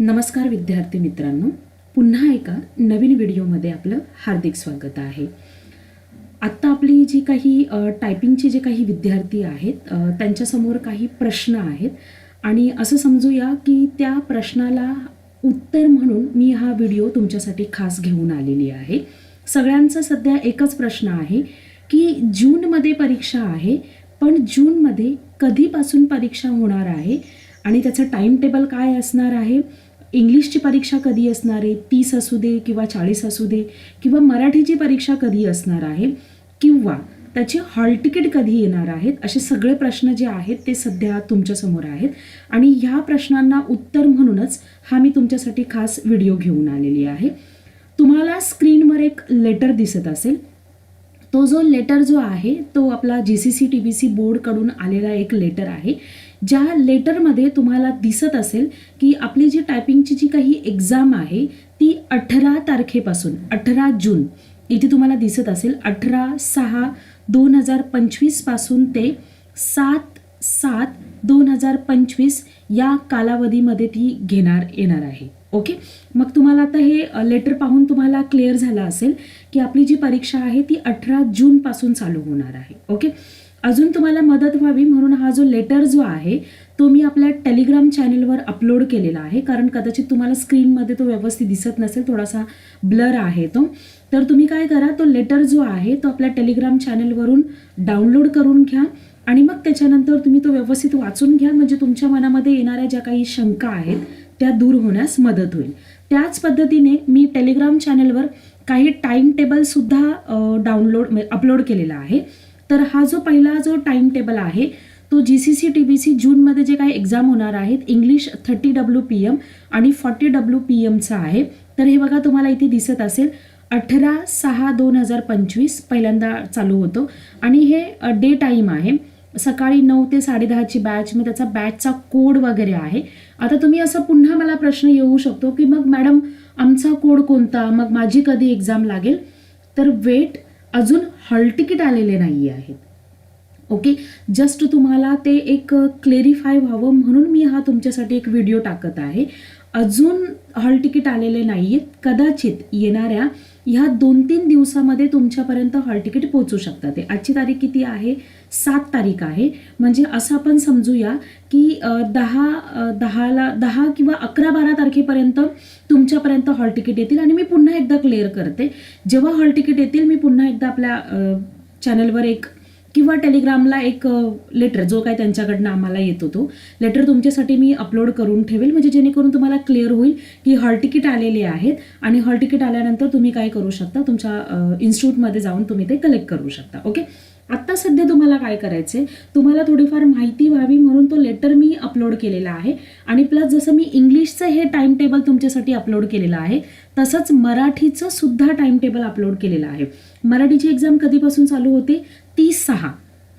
नमस्कार विद्यार्थी मित्रांनो. पुन्हा एका नवीन व्हिडिओमध्ये आपलं हार्दिक स्वागत आहे. आत्ता आपली जी काही टायपिंगचे जे काही विद्यार्थी आहेत त्यांच्यासमोर काही प्रश्न आहेत. आणि असं समजूया की त्या प्रश्नाला उत्तर म्हणून मी हा व्हिडिओ तुमच्यासाठी खास घेऊन आलेली आहे. सगळ्यांचा सध्या एकच प्रश्न आहे की जूनमध्ये परीक्षा आहे पण जूनमध्ये कधीपासून परीक्षा होणार आहे? आणि त्याचं टाईम टेबल काय असणार आहे? इंग्लिशची परीक्षा कधी असणार आहे? तीस असू दे किंवा चाळीस असू दे किंवा मराठीची परीक्षा कधी असणार आहे? किंवा त्याचे हॉल तिकीट कधी येणार आहेत? असे सगळे प्रश्न जे आहेत ते सध्या तुमच्यासमोर आहेत. आणि ह्या प्रश्नांना उत्तर म्हणूनच हा मी तुमच्यासाठी खास व्हिडिओ घेऊन आलेली आहे. तुम्हाला स्क्रीनवर एक लेटर दिसत असेल. तो जो लेटर जो आहे तो आपला G C C T B C बोर्डकडून आलेला एक लेटर आहे. ज्या लेटरमध्ये तुम्हाला दिसत असेल की आपली जी टायपिंगची जी काही एक्झाम आहे ती अठरा तारखेपासून अठरा जून. इथे तुम्हाला दिसत असेल अठरा सहा दोन हजार पंचवीसपासून ते सात सात दोन हजार पंचवीस या कालावधीमध्ये ती घेणार येणार आहे. ओके मग तुम्हाला आता हे लेटर पाहून तुम्हाला क्लिअर झालं असेल की आपली जी परीक्षा आहे ती अठरा जूनपासून चालू होणार आहे. ओके अजून तुम्हाला मदत व्हावी म्हणून हा जो लेटर जो आहे तो मी आपल्या टेलिग्राम चॅनेलवर अपलोड केलेला आहे. कारण कदाचित तुम्हाला स्क्रीनमध्ये तो व्यवस्थित दिसत नसेल थोडासा ब्लर आहे तो. तर तुम्ही काय करा तो लेटर जो आहे तो आपल्या टेलिग्राम चॅनेलवरून डाउनलोड करून घ्या आणि मग त्याच्यानंतर तुम्ही तो व्यवस्थित वाचून घ्या. म्हणजे तुमच्या मनामध्ये येणाऱ्या ज्या काही शंका आहेत त्या दूर होण्यास मदत होईल. त्याच पद्धतीने मी टेलिग्राम चॅनेलवर काही टाईम टेबलसुद्धा डाउनलोड अपलोड केलेला आहे. तर हा जो पहिला जो टाईम टेबल आहे तो G C C T B C जूनमध्ये जे काही एक्झाम होणार आहेत English thirty W P M आणि फॉर्टी डब्ल्यू पी एमचा आहे. तर हे बघा तुम्हाला इथे दिसत असेल अठरा सहा दोन हजार पंचवीस पहिल्यांदा चालू होतो. आणि हे डे टाईम आहे. सकाळी नऊ ते साडेदहाची बॅच मग त्याचा बॅचचा कोड वगैरे आहे. आता तुम्ही असं पुन्हा मला प्रश्न येऊ शकतो की मग मॅडम आमचा कोड कोणता? मग माझी कधी एक्झाम लागेल? तर वेट अजून हॉल तिकीट आलेले नाही आहेत. ओके? जस्ट तुम्हाला ते एक क्लेरिफाय व्हावं म्हणून मी हा तुमच्यासाठी एक व्हिडिओ टाकत आहे. अजून हॉल तिकीट आलेले नाही आहेत कदाचित येणाऱ्या ह्या दोन तीन दिवसामध्ये तुमच्यापर्यंत हॉल तिकीट पोहोचू शकतात. आजची तारीख किती आहे? सात तारीख आहे. म्हणजे असं आपण समजूया की दहा दहाला दहा किंवा अकरा बारा तारखेपर्यंत तुमच्यापर्यंत हॉल तिकीट येतील. आणि मी पुन्हा एकदा क्लिअर करते. जेव्हा हॉल तिकीट येतील मी पुन्हा एकदा आपल्या चॅनलवर एक किंवा टेलिग्रामला एक लेटर जो काय त्यांच्याकडनं आम्हाला येतो तो लेटर तुमच्यासाठी मी अपलोड करून ठेवेल. म्हणजे जेणेकरून तुम्हाला क्लिअर होईल की हॉल तिकीट आलेले आहेत आणि हॉल तिकीट आल्यानंतर तुम्ही काय करू शकता तुमच्या इन्स्टिट्यूटमध्ये जाऊन तुम्ही ते कलेक्ट करू शकता. ओके आत्ता सध्या तुम्हाला काय करायचं आहे तुम्हाला थोडीफार माहिती व्हावी म्हणून तो लेटर मी अपलोड केलेला आहे. आणि प्लस जसं मी इंग्लिशचं हे टाईम टेबल तुमच्यासाठी अपलोड केलेलं आहे तसंच मराठीचं सुद्धा टाईम टेबल अपलोड केलेलं आहे. मराठीची एक्झाम कधीपासून चालू होते? तीस सहा.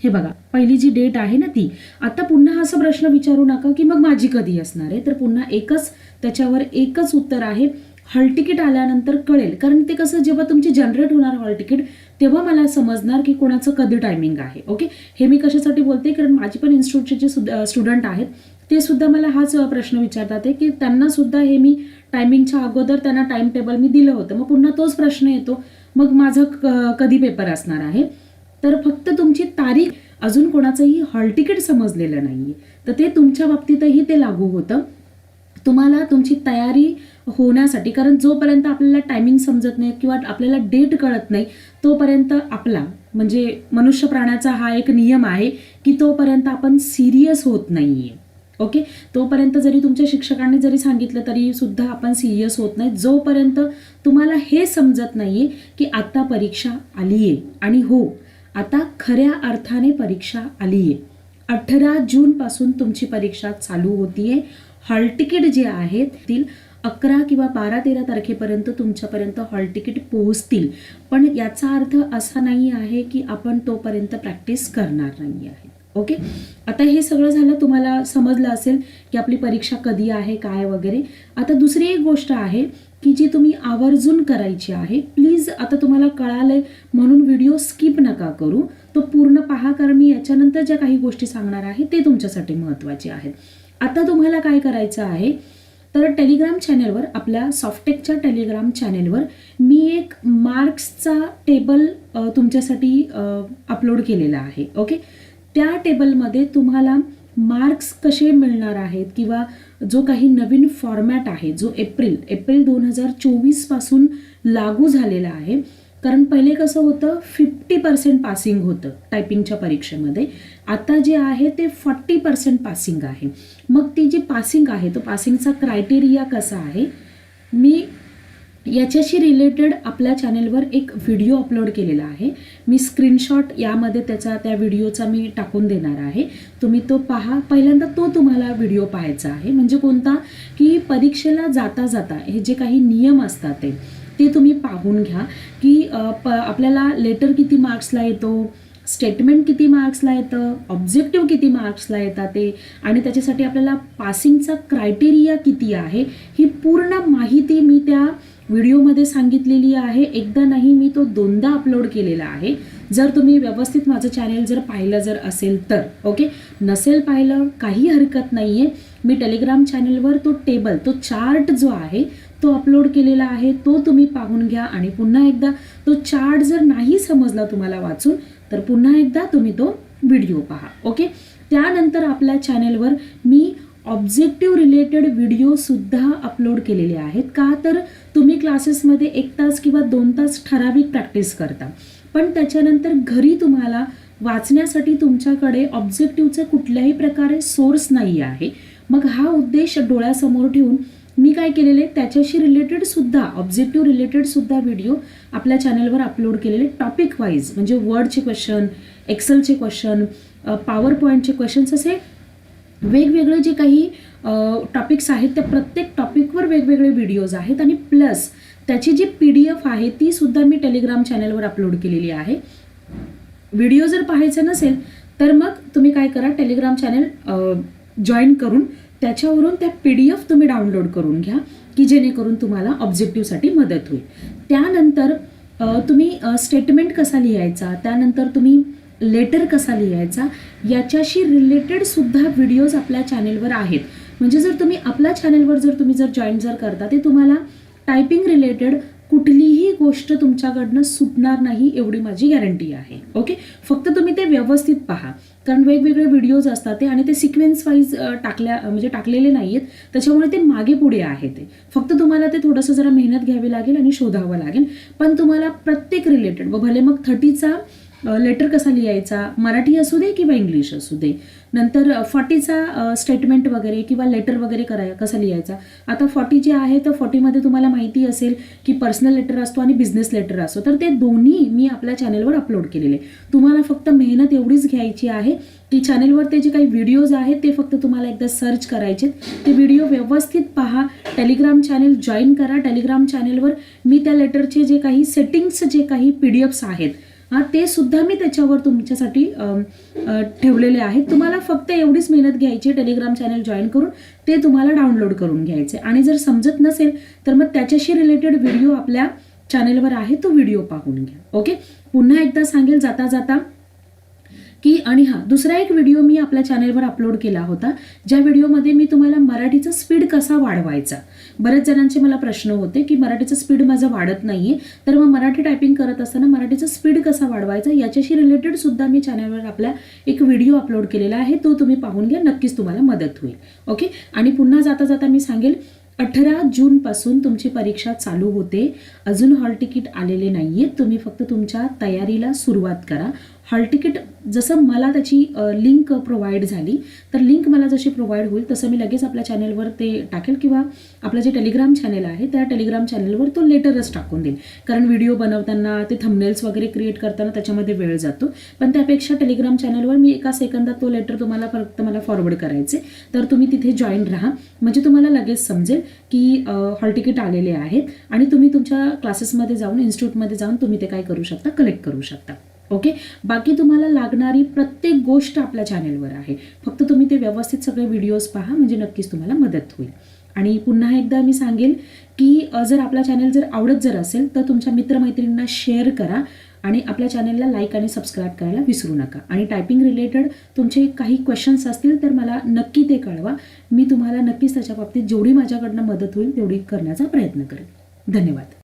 हे बघा पहिली जी डेट आहे ना ती. आता पुन्हा असा प्रश्न विचारू नका की मग माझी कधी असणार आहे? तर पुन्हा एकच त्याच्यावर एकच उत्तर आहे. हॉल तिकीट आल्यानंतर कळेल. कारण ते कसं जेव्हा तुमची जनरेट होणार हॉल तिकीट तेव्हा मला समजणार की कोणाचं कधी टायमिंग आहे. ओके हे मी कशासाठी बोलते? कारण माझी पण इन्स्टिट्यूटचे जे स्टुडंट आहेत ते सुद्धा मला हाच प्रश्न विचारतात आहे की त्यांना सुद्धा हे मी टायमिंगच्या अगोदर त्यांना टाइम टेबल मी दिलं होतं. मग पुन्हा तोच प्रश्न येतो मग माझं क- कधी पेपर असणार आहे? तर फक्त तुमची तारीख अजून कोणाचंही हॉल तिकीट समजलेलं आहे तर ते तुमच्या बाबतीतही ते लागू होतं. तुम्हाला तुमची तयारी होण्यासाठी कारण जोपर्यंत आपल्याला टायमिंग समजत नाही किंवा आपल्याला डेट कळत नाही तोपर्यंत आपला म्हणजे मनुष्य प्राण्याचा हा एक नियम आहे की तोपर्यंत आपण सिरियस होत नाहीये. ओके तोपर्यंत जरी तुमच्या शिक्षकांनी जरी सांगितलं तरी सुद्धा आपण सिरियस होत नाही. जोपर्यंत तुम्हाला हे समजत नाहीये की आता परीक्षा आली आहे आणि हो आता खऱ्या अर्थाने परीक्षा आली आहे अठरा जून पासून तुमची परीक्षा चालू होतीये. हॉल तिकीट जे आहेत तील अकरा किंवा बारा तेरा तारखेपर्यंत तुमच्यापर्यंत हॉल तिकीट पोहोचतील. पण याचा अर्थ असा नाही आहे की आपण तोपर्यंत प्रॅक्टिस करणार नाही आहे. ओके? आता हे सगळं झालं तुम्हाला समजलं असेल की आपली परीक्षा कधी आहे काय वगैरे. आता दुसरी एक गोष्ट आहे की जी तुम्ही आवर्जून करायची आहे प्लीज आता तुम्हाला कळालंय म्हणून व्हिडिओ स्किप नका करू. तो पूर्ण पहा कारण मी याच्यानंतर ज्या काही गोष्टी सांगणार आहे ते तुमच्यासाठी महत्त्वाचे आहेत. आता तुम्हाला काय करायचं आहे? तर टेलिग्राम चॅनेलवर आपल्या सॉफ्टेकच्या टेलिग्राम चॅनेलवर मी एक मार्क्सचा टेबल तुमच्यासाठी अपलोड केलेला आहे. ओके त्या टेबलमध्ये तुम्हाला मार्क्स कसे मिळणार आहेत किंवा जो काही नवीन फॉर्मॅट आहे जो एप्रिल एप्रिल दोन हजार चोवीसपासून लागू झालेला आहे कारण पहिले कसं होतं फिफ्टी पर्सेंट पासिंग होतं टायपिंगच्या परीक्षेमध्ये. आता जे आहे ते फॉर्टी पर्सेंट पासिंग आहे. मग ती जी पासिंग आहे तो पासिंगचा क्रायटेरिया कसा आहे? मी याच्याशी रिलेटेड आपल्या चॅनेलवर एक व्हिडिओ अपलोड केलेला आहे. मी स्क्रीनशॉट यामध्ये त्याचा त्या व्हिडिओचा मी टाकून देणार आहे. तुम्ही तो पहा. पहिल्यांदा तो तुम्हाला व्हिडिओ पाहायचा आहे. म्हणजे कोणता? की परीक्षेला जाता जाता हे जे काही नियम असतात ते. ते तुम्ही पाहून घ्या की प आपल्याला लेटर किती मार्क्सला येतो स्टेटमेंट किती मार्क्सला येतं ऑब्जेक्टिव्ह किती मार्क्सला येतात ते आणि त्याच्यासाठी आपल्याला पासिंगचा क्रायटेरिया किती आहे ही पूर्ण माहिती मी त्या व्हिडिओमध्ये सांगितलेली आहे. एकदा नाही मी तो दोनदा अपलोड केलेला आहे. जर तुम्ही व्यवस्थित माझं चॅनेल जर पाहिलं जर असेल तर ओके नसेल पाहिलं काही हरकत नाही आहे मी टेलिग्राम चॅनेलवर तो टेबल तो चार्ट जो आहे तो अपलोड केलेला आहे तो तुम्ही पाहून घ्या. आणि पुन्हा एकदा तो चार्ट जर नाही समजला तुम्हाला वाचून तर पुन्हा एकदा तुम्ही तो व्हिडिओ पहा. ओके त्यानंतर आपल्या चॅनेलवर मी ऑब्जेक्टिव्ह रिलेटेड व्हिडिओसुद्धा अपलोड केलेले आहेत. का तर तुम्ही क्लासेसमध्ये एक तास किंवा दोन तास ठराविक प्रॅक्टिस करता. पण त्याच्यानंतर घरी तुम्हाला वाचण्यासाठी तुमच्याकडे ऑब्जेक्टिव्हचं कुठल्याही प्रकारे सोर्स नाही आहे. मग हा उद्देश डोळ्यासमोर ठेवून मी काय केलेले त्याच्याशी रिलेटेड सुद्धा ऑब्जेक्टिव्ह रिलेटेड सुद्धा व्हिडिओ आपल्या चॅनलवर अपलोड केलेले टॉपिक वाईज म्हणजे वर्डचे क्वेश्चन एक्सेलचे क्वेश्चन पॉवर पॉईंटचे क्वेश्चन्स असे वेगवेगळे जे काही टॉपिक्स आहेत त्या प्रत्येक टॉपिकवर वेगवेगळे व्हिडिओज आहेत आणि प्लस त्याची जी पी डी एफ आहे ती सुद्धा मी टेलिग्राम चॅनलवर अपलोड केलेली आहे. व्हिडिओ जर पाहायचा नसेल तर मग तुम्ही काय करा टेलिग्राम चॅनल जॉईन करून त्याच्यावरून त्या पी डी एफ तुम्ही डाउनलोड करून घ्या की जेणेकरून तुम्हाला ऑब्जेक्टिव्हसाठी मदत होईल. त्यानंतर तुम्ही स्टेटमेंट कसा लिहायचा त्यानंतर तुम्ही लेटर कसा लिहायचा याच्याशी रिलेटेड सुद्धा व्हिडिओज आपल्या चॅनेलवर आहेत. म्हणजे जर तुम्ही आपल्या चॅनेलवर जर तुम्ही जर जॉईन जर करता ते तुम्हाला टायपिंग रिलेटेड कुठलीही गोष्ट तुमच्याकडनं सुटणार नाही एवढी माझी गॅरंटी आहे. ओके फक्त तुम्ही ते व्यवस्थित पहा. कारण वेगवेगळे व्हिडिओज असतात ते आणि ते सिक्वेन्स वाईज टाकल्या म्हणजे टाकलेले नाही आहेत त्याच्यामुळे ते मागे पुढे आहे ते. फक्त तुम्हाला ते थोडंसं जरा मेहनत घ्यावी लागेल आणि शोधावं लागेल. पण तुम्हाला प्रत्येक रिलेटेड व भले मग थर्टीचा लेटर कसा लिहायचा? मराठी असू दे किंवा इंग्लिश असू दे. नंतर फॉर्टीचा स्टेटमेंट वगैरे किंवा लेटर वगैरे कराय कसा लिहायचा? आता फॉर्टी जे आहे तर फॉर्टीमध्ये तुम्हाला माहिती असेल की पर्सनल लेटर असतो आणि बिझनेस लेटर असतो. तर ते दोन्ही मी आपल्या चॅनेलवर अपलोड केलेले. तुम्हाला फक्त मेहनत एवढीच घ्यायची आहे की चॅनेलवर ते जे काही व्हिडिओज आहेत ते फक्त तुम्हाला एकदा सर्च करायचे ते व्हिडिओ व्यवस्थित पहा. टेलिग्राम चॅनेल जॉईन करा. टेलिग्राम चॅनेलवर मी त्या लेटरचे जे काही सेटिंग्स जे काही पी डी एफ्स आहेत हां ते सुद्धा मी त्याच्यावर तुमच्यासाठी ठेवलेले आहेत. तुम्हाला फक्त एवढीच मेहनत घ्यायची टेलिग्राम चॅनल जॉईन करून ते तुम्हाला डाउनलोड करून घ्यायचे. आणि जर समजत नसेल तर मग त्याच्याशी रिलेटेड व्हिडिओ आपल्या चॅनेलवर आहे तो व्हिडिओ पाहून घ्या. ओके पुन्हा एकदा सांगेल जाता जाता की आणि हा दुसरा एक व्हिडिओ मी आपल्या चॅनेलवर अपलोड केला होता ज्या व्हिडिओमध्ये मी तुम्हाला मराठीचा स्पीड कसा वाढवायचा. बऱ्याच जणांचे मला प्रश्न होते की मराठीचं स्पीड माझं वाढत नाहीये तर मग मराठी टायपिंग करत असताना मराठीचा स्पीड कसा वाढवायचा याच्याशी रिलेटेड सुद्धा मी चॅनलवर आपला एक व्हिडिओ अपलोड केलेला आहे तो तुम्ही पाहून घ्या नक्कीच तुम्हाला मदत होईल. ओके आणि पुन्हा जाता जाता मी सांगेल अठरा जूनपासून तुमची परीक्षा चालू होते अजून हॉल तिकीट आलेले नाहीये तुम्ही फक्त तुमच्या तयारीला सुरुवात करा. हॉल तिकीट जसं मला त्याची लिंक प्रोव्हाइड झाली तर लिंक मला जशी प्रोव्हाइड होईल तसं मी लगेच आपल्या चॅनेलवर ते टाकेल किंवा आपलं जे टेलिग्राम चॅनेल आहे त्या टेलिग्राम चॅनेलवर तो लेटरच टाकून देईल. कारण व्हिडिओ बनवताना ते थंबनेल्स वगैरे क्रिएट करताना त्याच्यामध्ये वेळ जातो. पण त्यापेक्षा टेलिग्राम चॅनलवर मी एका सेकंदात तो लेटर तुम्हाला फक्त मला फॉरवर्ड करायचे. तर तुम्ही तिथे जॉईन राहा. म्हणजे तुम्हाला लगेच समजेल की हॉल तिकीट आलेले आहेत आणि तुम्ही तुमच्या क्लासेसमध्ये जाऊन इन्स्टिट्यूटमध्ये जाऊन तुम्ही ते काय करू शकता कलेक्ट करू शकता. ओके बाकी तुम्हाला लागणारी प्रत्येक गोष्ट आपल्या चॅनेलवर आहे. फक्त तुम्ही ते व्यवस्थित सगळे व्हिडिओज पहा म्हणजे नक्कीच तुम्हाला मदत होईल. आणि पुन्हा एकदा मी सांगेल की जर आपला चॅनेल जर आवडत जर असेल तर तुमच्या मित्रमैत्रिणींना शेअर करा आणि आपल्या चॅनलला लाईक आणि सबस्क्राईब करायला विसरू नका. आणि टायपिंग रिलेटेड तुमचे काही क्वेश्चन्स असतील तर मला नक्की ते कळवा. मी तुम्हाला नक्कीच त्याच्या बाबतीत जेवढी माझ्याकडनं मदत होईल तेवढी करण्याचा प्रयत्न करेन. धन्यवाद.